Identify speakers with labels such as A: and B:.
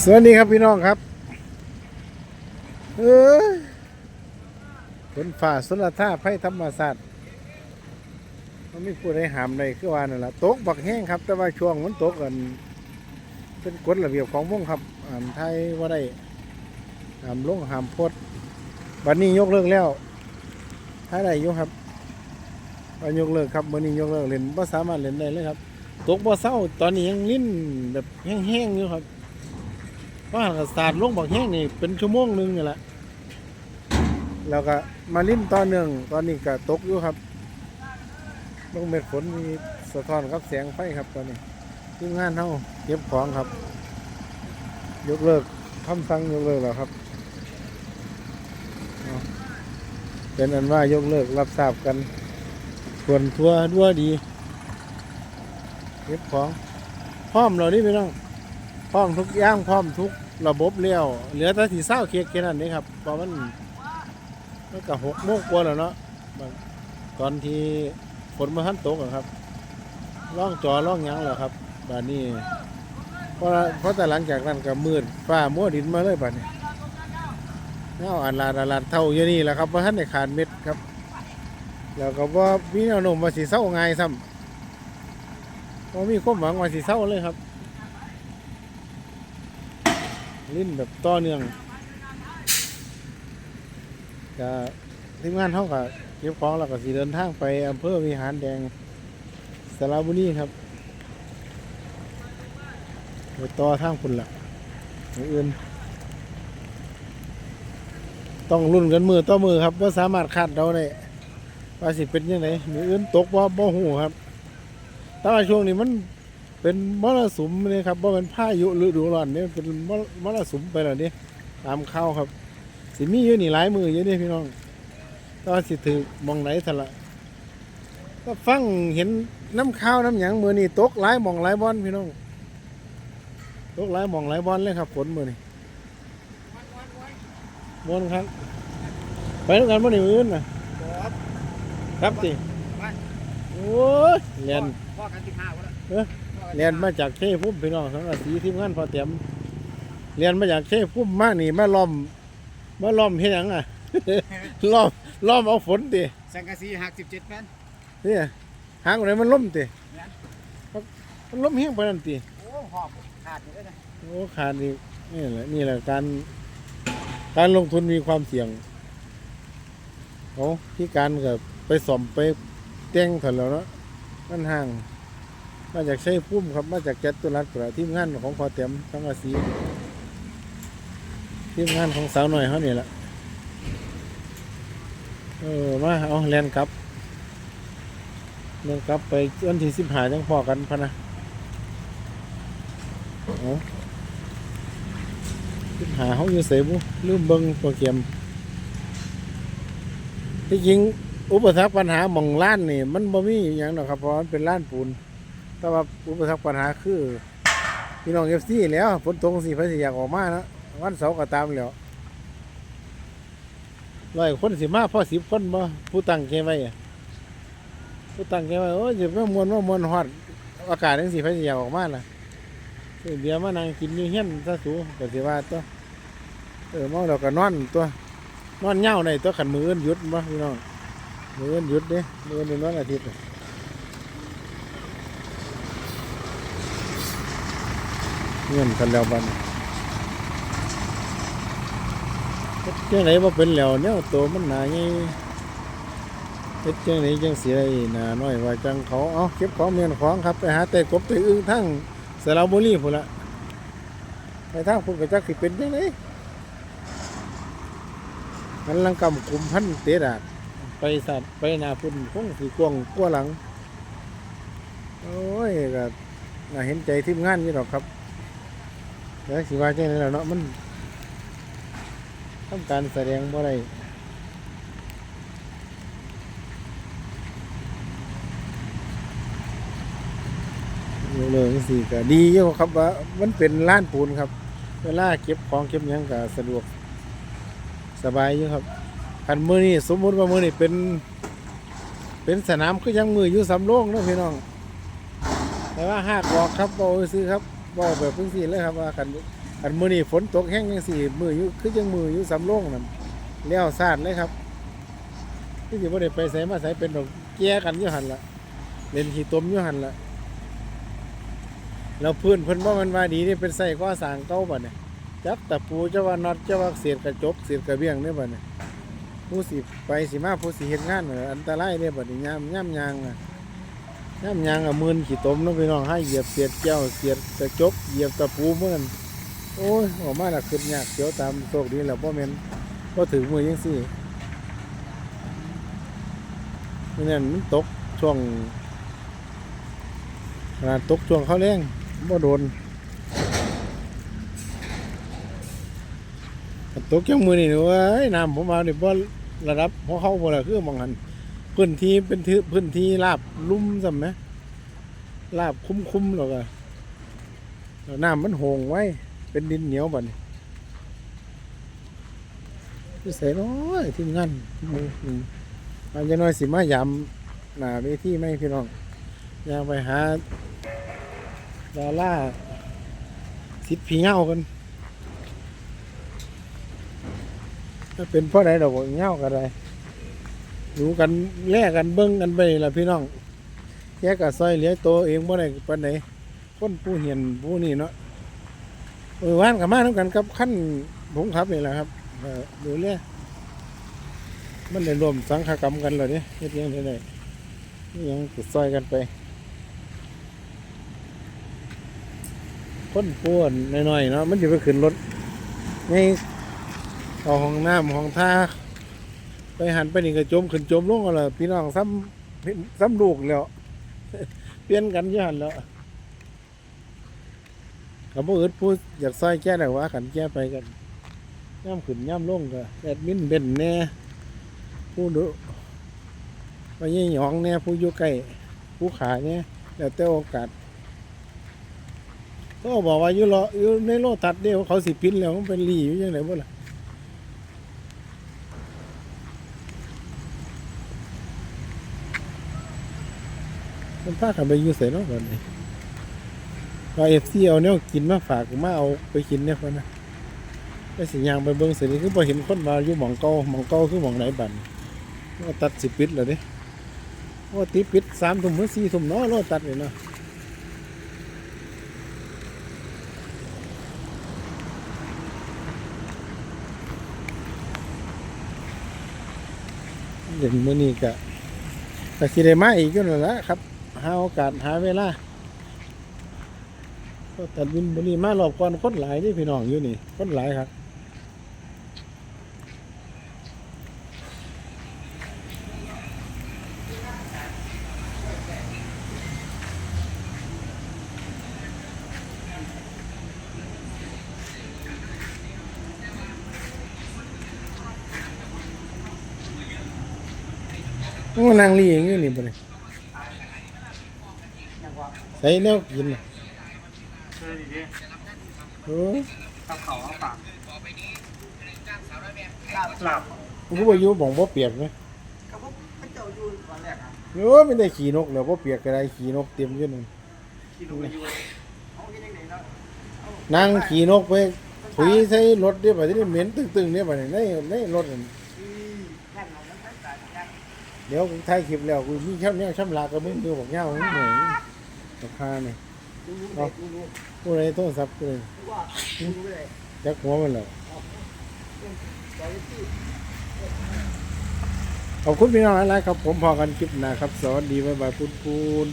A: สวัสดีครับพี่น้องครับ เออฝนฝ่าสุรธาภัยธรรมศาสตร์มันไม่พูดให้หามเลยคือว่านั่นแหละตกบักแห้งครับ แต่ว่าช่วงมันตกกันเป็นกฎระเบียบของวงครับอ่านไทยว่าได้หามลงหามพดวันนี้ยกเลิกแล้วถ้าได้ยู่ครับวันยกเลิกครับวันนี้ยกเลิกเล่นบ่สามารถเล่นได้เลยครับ ตกบ่เศร้าตอนนี้ยังลิ้นแบบแห้งๆอยู่ครับ ว่าก็สาดลงบักแห้งนี่เป็นชั่วโมงหนึงนี่แหละแล้วก็มาลิ้นต่อเนื่องตอนนี้ก็ตกอยู่ครับลงเม็ดฝนมีสะท้อนกับแสงไฟครับตอนนี้ทีมงานเฮาเก็บของครับ ยกเลิกคำสั่งยกเลิกแล้วครับเอาเป็นอันว่ายกเลิกรับทราบกันส่วนทัวด้วยดีเก็บของพร้อมเราดิพี่น้องพร้อมทุกอย่างพร้อมทุก ระบบเลี้ยวเหลือแต่ที่เศร้าเค้กแค่นั้นนี่ครับเพราะมันมันก็หกโมงกว่าแล้วเนาะตอนที่ฝนมาทันตกอะครับล่องจอล่องยังแล้วครับบานนี้เพราะเพราะแต่หลังจากนั้นก็มืดฟ้ามัวดินมาเลยบานนี้เงาอันลาดอันลาดเท่าอยู่นี่แหละครับเพราะท่านได้ขาดเม็ดครับ แล้วก็ว่ามีแนวโน้มว่าสิเศร้าง่ายซ้ำผมมีความหวังว่าสิเศร้าเลยครับ ลิ้นแบบต่อเนื่องก็ทีมงานเขาก็เก็บของแล้วก็สิเดินทางไปอำเภอวิหารแดงสระบุรีครับไปต่อทางคุณละอย่างอื่นต้องรุ่นกันมือต่อมือครับว่าสามารถคาดเดาได้ว่าสิเป็นยังไงมืออื่นตกว่าบ่หูครับแต่ว่าช่วงนี้มัน เป็นมรสุมเลยครับว่าเป็นพายุฤดูร้อนเนี่ยเป็นมรมรสุมไปแล้วเนี่ยตามข่าวครับ สิมีอยู่นี่หลายมืออยู่นี่พี่น้องแตว่าสิถือมองไหนสละก็ฟังเห็นน้ำข้าวน้ำหยังมือนี่ตกหลายหมองหลายบอลพี่น้องตกหลายหมองหลายบอลเลยครับฝนมือนี่บอลครับ ไปด้วยกันมื่อนี่มืออื่นนะครับติโอ้ยเรียน
B: พ่อกันที่ห้าวะ
A: เรียนมาจากเทพุ่มพี่น้องทั้งอาสีทีมงานพอเตรียมเรียนมาจากเทพุ่มมานี่มาล้อมมาล้อมเฮ็ดหยังอะ ล้อมล้อมเอาฝนติ
B: สังกะสีหักสิบเจ็ดแมน
A: เนี่ยหางอะไรมันล้มติ
B: แม่น
A: มันล้มเฮี้ยงไปนั่นติ
B: โอ้หอบขาดอยู่เลยนะ
A: โอ้ขาดอีกนี่แหละนี่แหละการการลงทุนมีความเสี่ยงเขาที่การกับไปสอมไปเต้งถอนแล้วเนาะมันห่าง มาจากใช้พุ่มครับ มาจากแก๊สตุลัดประทีมงานของพอเต็มทั้งอาศีทีมงานของสาวหน่อยเขาเนี่ยแหละเออมาเอาแลนกลับแลนกลับไปวันที่สิบหาจังพอกันพะนะเอาสิบหาเขาอยู่เสบุลืมเบิ้งโปรแกรมที่จริงอุปสรรคปัญหาหมองล้านนี่ มันบ่มีอย่างหรอกครับเพราะมันเป็นล้านปูน แต่ว่าอุปสรรคปัญหาคือพี่น้องเอฟซีแล้วฝนตกสิพระสิอยากออกมานะวันเสาร์ก็ตามแล้วร้อยคนสิมาพอสิบคนบ่ผู้ตั้งใจไว้ผู้ตั้งใจไว้โอ้ยจะมามวนมามวนฮอดอากาศจังสิพระสิอยากออกมาล่ะเบียร์มานั่งกินอยู่เฮียนซะสูก็สิว่าตัวเออเมาแล้วก็นอนตัวนอนเหย้าในตัวขันมืออื่นยุดบ่พี่น้องมืออื่นยุดเด้มืออื่นนวันอาทิตย์ เงื่อนกันแล้วบันเฮ็ดจังไหนว่าเป็นแล้วเนี่ยตัวมันหนาไงเฮ็ดจังไหนจังเสียหนาน้อยว่าจังเขาเอาเก็บของเมียนของครับไปหาแต่กบแต่อึ้งทั้งสระบุรีพุ่นละไปทางพุ่นก็จักสิเป็นจังไหนมันลังกำกลุ่มพันเตะดาดไปสัตว์ไปหนาพุ่นคงสีกวงกลัวหลัง โอ้ยก็เห็นใจทีมงานอยู่หรอกครับ แล้วสิว่าจังได๋ล่ะเนาะมันทำการแสดงบ่ได้เรื่องสิก็ดีอยู่ครับว่ามันเป็นล้านปูนครับ เวลาเก็บของเก็บยังก็สะดวกสบายอยู่ครับคันมือนี่สมมุติว่ามือนี่เป็น เป็นสนามคือยังมืออยู่สำโรงเนาะพี่น้องแต่ว่าหากออกครับบ่ซื้อครับ บ่แบบพึ่งสิเลยครับว่ากันอันมื้อนี้ฝนตกแห้งจังซี่มืออยู่คือจังมืออยู่สำโรงนั่นแล้วซาดเลยครับที่สิบ่ได้ไปไสมาไสเป็นดอกแก่กันอยู่หั่นล่ะเล่นขี้ตมอยู่หั่นล่ะแล้วพื้นเพิ่นบ่มันว่าดีนี่เป็นไส้ก่อสางเก่าบัดเนี่ยจับตะปูจะว่าน็อตจะว่าเศษกระจกเศษกระเบี้ยงเนี่ยบัดเนี่ยผู้สิไปสิมาผู้สิเฮ็ดงานน่ะอันตรายเนี่ยบัดนี้ยามยามยางน่ะ น้ำยางอะมืนขี่ตมน้องพี่น้องให้เหยียบเสียดเจ้าเสียดกระจกเหยียบตะปูเมื่อนโอ้ยออกมาและขึ้นยากเดี๋ยวตามโชคดีแหล้วพ่อแม่นพอถึงมือยังสี่นี่นั่นมันตกช่วงขนาดตกช่วงเขาแรงบ่โดนตกจังมือนี่เว้ยน้ำผมมาเนี่ยบ่ระดับหัวเข้าบ่ละคือมองหัน พื้นที่เป็นทืพื้นที่ราบลุ่มจำไหมราบคุ้มคุ้มๆหรอกอะแล้วน้ำมันโหงไว้ เป็นดินเหนียวบ่เนี่ยจะใส่น้อยทีมงานมันจะน้อยสิมายำหนาเวทีไหมพี่น้องอยางไปหาดาราสิทธิ์ผีเงากันถ้าเป็นเพราะไหนดอกบ่เงากันไร ดูกันแลกกันเบิ้งกันไปล่ะพี่น้องแยกกับซอยเหลือตัวเองบ่ได้ปานไหนคนผู้เหียนผู้นี่เนาะเออว่านกับมาทำกันกับขั้นผมขับนี่แหละครับเออดูแลมันได้รวมสังฆกรรมกันเลยเนี่ยเฮ็ดยังไงได้ยังก็ซอยกันไป คนป่วนน้อยๆเนาะมันจะไปขึ้นรถในเอาห้องน้ำห้องท่า หันไปนี่ก็จมขึ้นจมลงกันละพี่น้องซ้ำซ้ำลูกแล้วเปลี่ยนกันยี่หันแล้วกับพวกอื่นพูดอยากซอยแก้ได้ว่าขันแก้ไปกันย่ำขึ้นย่ำลงก็แอดมินเบนแน่ผู้ดูไปยี่หยองแน่ผู้อยู่ใกล้ผู้ขาเนี่ยแล้วแต่โอกาสก็บอกว่าอยู่รออยู่ในโลตัดเดียวเขาสิปินแล้วมันเป็นรีอยู่ยังไงบ่ล่ะ มันพากันไปอยู่ใส่เนาะก่อนนี่ว่าเอฟซีเอาเนี่ยกินมาฝากมาเอาไปกินเนี่ยคนนะไปสิยางไปเบิ่งเสร็จนี่คือพอเห็นคนมาอยู่หมองเก่าหมองเก่าคือหมองไหนบันก็ตัดสิปิดเลยดิว่าตีปิดสามทุ่มหรือสี่ทุ่มเนาะรถตัดเลยเนาะเด่นมื่อนี้กะแต่คิดได้มาอีกก็นั่นแหละครับ หาโอกาสหาเวลาก็ตัดวินบุรีมารอบก่อนคนหลายนี่พี่น้องอยู่นี่คนหลายครับนนั่งรีอย่างนี้นี่บ่เลย ใส่แนวกินน่ะ
B: เออดี
A: โอ้ย
B: กับเขาเอาปากลาบลาบ
A: มันก็บ่อยู่บ่งบ่เปียกไหม
B: กับพวกพระเจ้าอยู่ตอนแรกอะ
A: โอ้ยไม่ได้ขี่นกแล้วบ่เปียกก็ได้ขี่นกเต็มอยู่นั่น
B: ขี่งไปอยู่เอาที่ไหนไหนเนาะ
A: นั่งขี่นกไปถุยใส่รถเดี๋ยวบัดนี้เหม็นตึงๆเนี่ยบัดนี้ในในรถนั่น
B: อืมแค่เอาน้ำตาลตาลยักษ์
A: เดี๋ยวกูถ่ายคลิปแล้วกูมีช่ำแนวช่ำลากับมึงดูบอกเงามึงเหนื่อย ราคาเนี่ย
B: ดูรู้เลยดูรู้
A: กูเลยโทรศัพท์กูเลย
B: ดูว่าดูรู้เลย
A: จักหัวมันแล้ว
B: ตอนที่
A: ขอบคุณพี่น้องหลายๆครับ ผมพอกันคลิปหน้าครับ สวัสดีบ๊ายบายพูนพูน